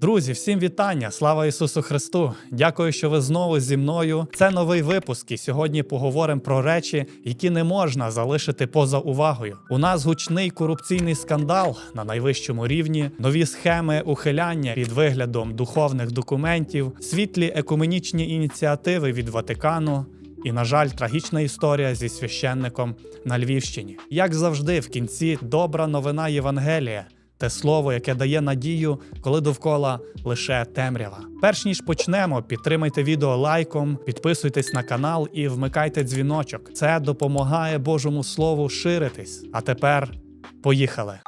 Друзі, всім вітання! Слава Ісусу Христу! Дякую, що ви знову зі мною. Це новий випуск, і сьогодні поговоримо про речі, які не можна залишити поза увагою. У нас гучний корупційний скандал на найвищому рівні, нові схеми ухиляння під виглядом духовних документів, світлі екуменічні ініціативи від Ватикану. І, на жаль, трагічна історія зі священником на Львівщині. Як завжди, в кінці добра новина Євангелія. Те слово, яке дає надію, коли довкола лише темрява. Перш ніж почнемо, підтримайте відео лайком, підписуйтесь на канал і вмикайте дзвіночок. Це допомагає Божому Слову ширитись. А тепер поїхали.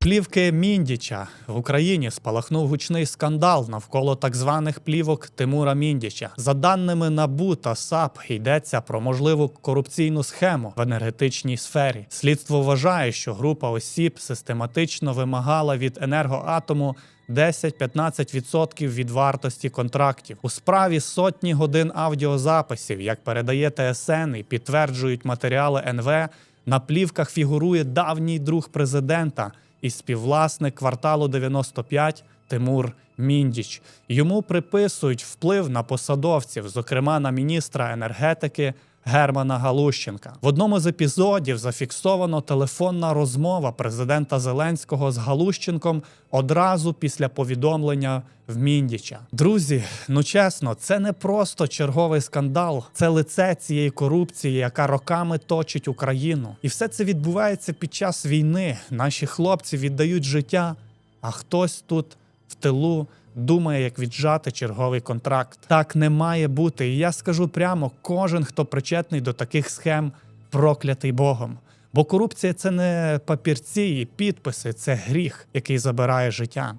Плівки Міндіча в Україні спалахнув гучний скандал навколо так званих плівок Тимура Міндіча. За даними НАБУ та САП, йдеться про можливу корупційну схему в енергетичній сфері. Слідство вважає, що група осіб систематично вимагала від енергоатому 10-15% від вартості контрактів. У справі сотні годин аудіозаписів, як передає ТСН і підтверджують матеріали НВ. На плівках фігурує давній друг президента і співвласник кварталу 95 Тимур Міндіч. Йому приписують вплив на посадовців, зокрема на міністра енергетики. Германа Галущенка в одному з епізодів зафіксовано телефонна розмова президента Зеленського з Галущенком одразу після повідомлення в Міндіча. Друзі, ну чесно, це не просто черговий скандал, це лице цієї корупції, яка роками точить Україну. І все це відбувається під час війни. Наші хлопці віддають життя, а хтось тут в тилу думає, як віджати черговий контракт. Так не має бути. І я скажу прямо: кожен, хто причетний до таких схем, проклятий Богом. Бо корупція це не папірці і підписи, це гріх, який забирає життя.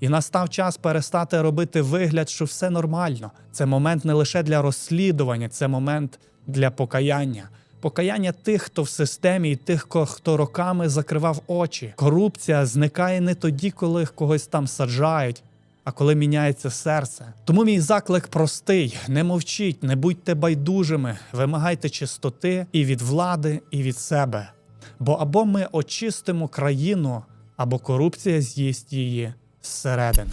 І настав час перестати робити вигляд, що все нормально. Це момент не лише для розслідування, це момент для покаяння. Покаяння тих, хто в системі, і тих, хто роками закривав очі. Корупція зникає не тоді, коли когось там саджають, а коли міняється серце. Тому мій заклик простий: не мовчіть, не будьте байдужими, вимагайте чистоти і від влади, і від себе. Бо або ми очистимо країну, або корупція з'їсть її зсередини.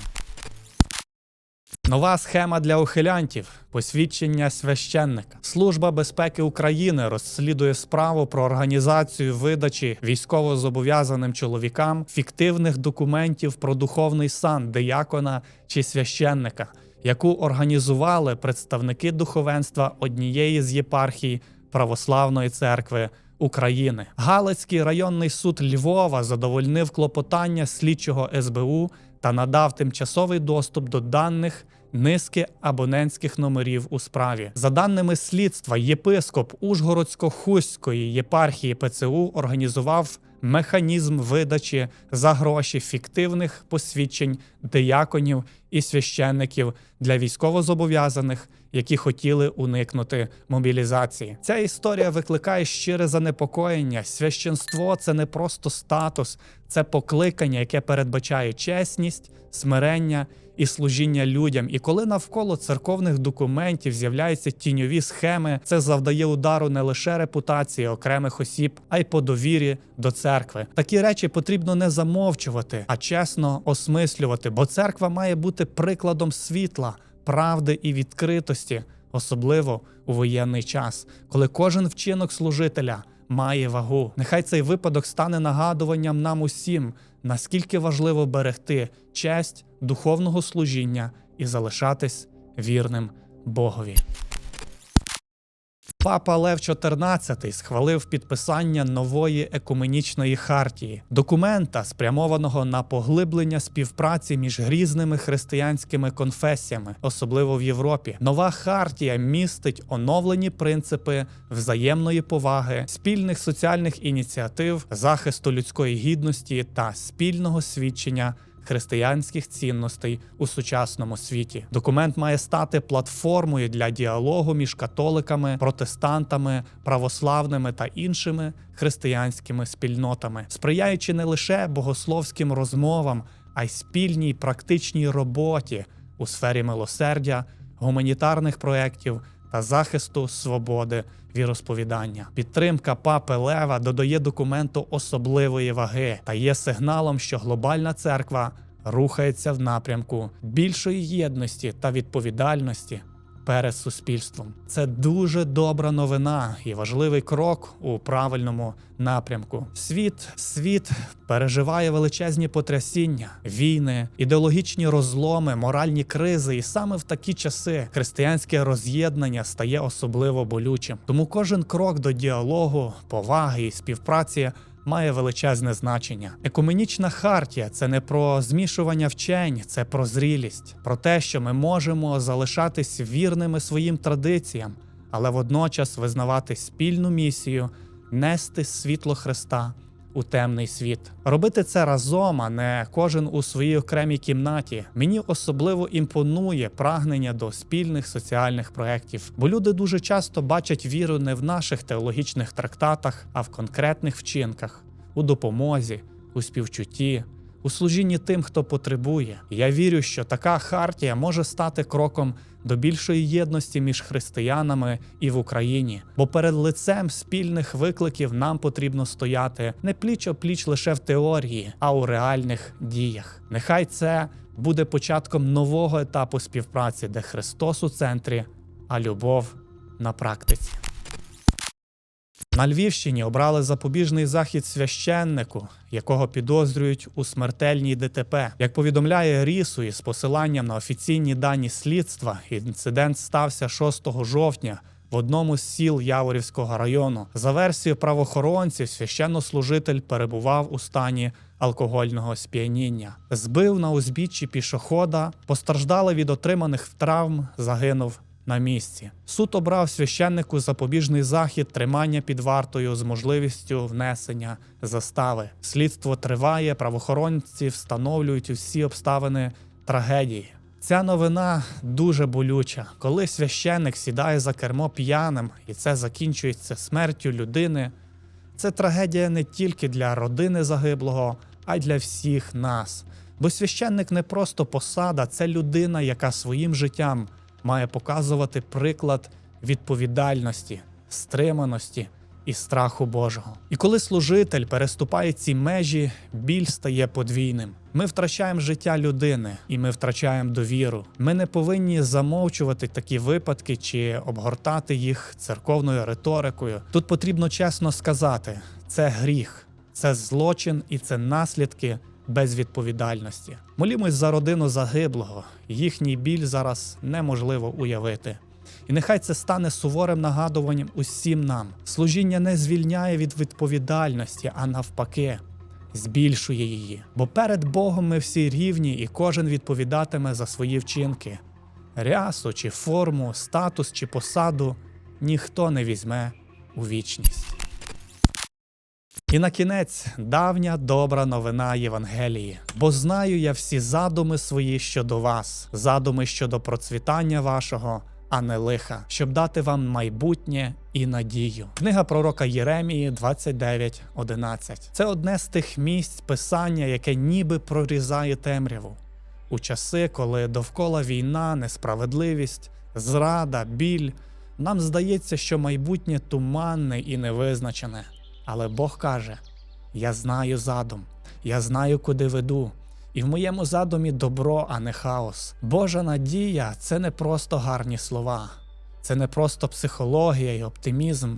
Нова схема для ухилянтів посвідчення священника. Служба безпеки України розслідує справу про організацію видачі військовозобов'язаним чоловікам фіктивних документів про духовний сан диякона чи священника, яку організували представники духовенства однієї з єпархій Православної церкви. України Галицький районний суд Львова задовольнив клопотання слідчого СБУ та надав тимчасовий доступ до даних низки абонентських номерів у справі. За даними слідства, єпископ Ужгородсько-Хуської єпархії ПЦУ організував механізм видачі за гроші фіктивних посвідчень дияконів і священників для військовозобов'язаних, які хотіли уникнути мобілізації. Ця історія викликає щире занепокоєння. Священство це не просто статус, це покликання, яке передбачає чесність, смирення і служіння людям. І коли навколо церковних документів з'являються тіньові схеми, це завдає удару не лише репутації окремих осіб, а й по довірі до церкви. Такі речі потрібно не замовчувати, а чесно осмислювати, бо церква має бути прикладом світла, правди і відкритості, особливо у воєнний час, коли кожен вчинок служителя має вагу. Нехай цей випадок стане нагадуванням нам усім, наскільки важливо берегти честь духовного служіння і залишатись вірним Богові. Папа Лев XIV схвалив підписання нової екуменічної хартії, документа, спрямованого на поглиблення співпраці між грізними християнськими конфесіями, особливо в Європі. Нова хартія містить оновлені принципи взаємної поваги, спільних соціальних ініціатив, захисту людської гідності та спільного свідчення християнських цінностей у сучасному світі. Документ має стати платформою для діалогу між католиками, протестантами, православними та іншими християнськими спільнотами, сприяючи не лише богословським розмовам, а й спільній практичній роботі у сфері милосердя, гуманітарних проєктів та захисту свободи віросповідання. Підтримка папи Лева додає документу особливої ваги та є сигналом, що глобальна церква рухається в напрямку більшої єдності та відповідальності перед суспільством. Це дуже добра новина і важливий крок у правильному напрямку. Світ, світ переживає величезні потрясіння, війни, ідеологічні розломи, моральні кризи, і саме в такі часи християнське роз'єднання стає особливо болючим. Тому кожен крок до діалогу, поваги і співпраці має величезне значення. Екуменічна хартія це не про змішування вчень, це про зрілість, про те, що ми можемо залишатись вірними своїм традиціям, але водночас визнавати спільну місію, нести світло Христа. У темний світ робити це разом, а не кожен у своїй окремій кімнаті. Мені особливо імпонує прагнення до спільних соціальних проєктів, бо люди дуже часто бачать віру не в наших теологічних трактатах, а в конкретних вчинках, у допомозі, у співчутті, у служінні тим, хто потребує. Я вірю, що така хартія може стати кроком до більшої єдності між християнами і в Україні, бо перед лицем спільних викликів нам потрібно стояти не пліч опліч лише в теорії, а у реальних діях. Нехай це буде початком нового етапу співпраці, де Христос у центрі, а любов на практиці. На Львівщині обрали запобіжний захід священнику, якого підозрюють у смертельній ДТП. Як повідомляє Рісу із посиланням на офіційні дані слідства, інцидент стався 6 жовтня. В одному з сіл Яворівського району за версією правоохоронців, священнослужитель перебував у стані алкогольного сп'яніння, збив на узбіччі пішохода, постраждали від отриманих травм, загинув на місці. Суд обрав священнику запобіжний захід тримання під вартою з можливістю внесення застави. Слідство триває, правоохоронці встановлюють усі обставини трагедії. Ця новина дуже болюча. Коли священник сідає за кермо п'яним, і це закінчується смертю людини. Це трагедія не тільки для родини загиблого, а й для всіх нас. Бо священник не просто посада, це людина, яка своїм життям має показувати приклад відповідальності, стриманості і страху Божого. І коли служитель переступає ці межі, біль стає подвійним. Ми втрачаємо життя людини і ми втрачаємо довіру. Ми не повинні замовчувати такі випадки чи обгортати їх церковною риторикою. Тут потрібно чесно сказати: це гріх, це злочин і це наслідки безвідповідальності. Молімось за родину загиблого. Їхній біль зараз неможливо уявити. І нехай це стане суворим нагадуванням усім нам. Служіння не звільняє від відповідальності, а навпаки, збільшує її. Бо перед Богом ми всі рівні, і кожен відповідатиме за свої вчинки. Рясу чи форму, статус чи посаду ніхто не візьме у вічність. І на кінець давня добра новина Євангелії. Бо знаю я всі задуми свої щодо вас, задуми щодо процвітання вашого, а не лиха, щоб дати вам майбутнє і надію. Книга пророка Єремії 29.11. Це одне з тих місць писання, яке ніби прорізає темряву. У часи, коли довкола війна, несправедливість, зрада, біль, нам здається, що майбутнє туманне і невизначене. Але Бог каже: Я знаю задум, я знаю, куди веду. І в моєму задумі добро, а не хаос. Божа надія це не просто гарні слова, це не просто психологія і оптимізм,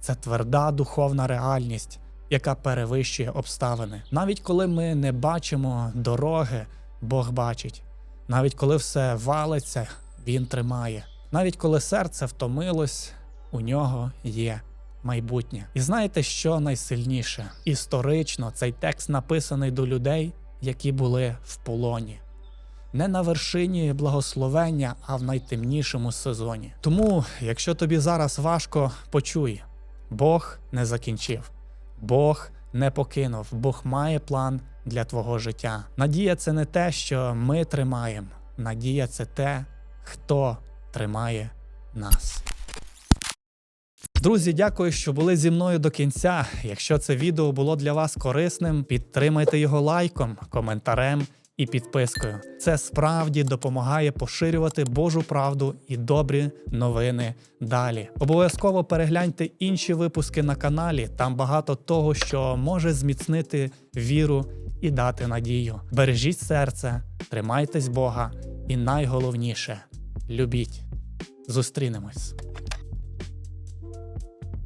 це тверда духовна реальність, яка перевищує обставини. Навіть коли ми не бачимо дороги, Бог бачить. Навіть коли все валиться, Він тримає. Навіть коли серце втомилось, у нього є майбутнє. І знаєте, що найсильніше? Історично цей текст написаний до людей, які були в полоні. Не на вершині благословення, а в найтемнішому сезоні. Тому, якщо тобі зараз важко, почуй, Бог не закінчив, Бог не покинув, Бог має план для твого життя. Надія це не те, що ми тримаємо. Надія це те, хто тримає нас. Друзі, дякую, що були зі мною до кінця. Якщо це відео було для вас корисним, підтримайте його лайком, коментарем і підпискою. Це справді допомагає поширювати Божу правду і добрі новини далі. Обов'язково перегляньте інші випуски на каналі. Там багато того, що може зміцнити віру і дати надію. Бережіть серце, тримайтесь Бога, і найголовніше любіть. Зустрінемось.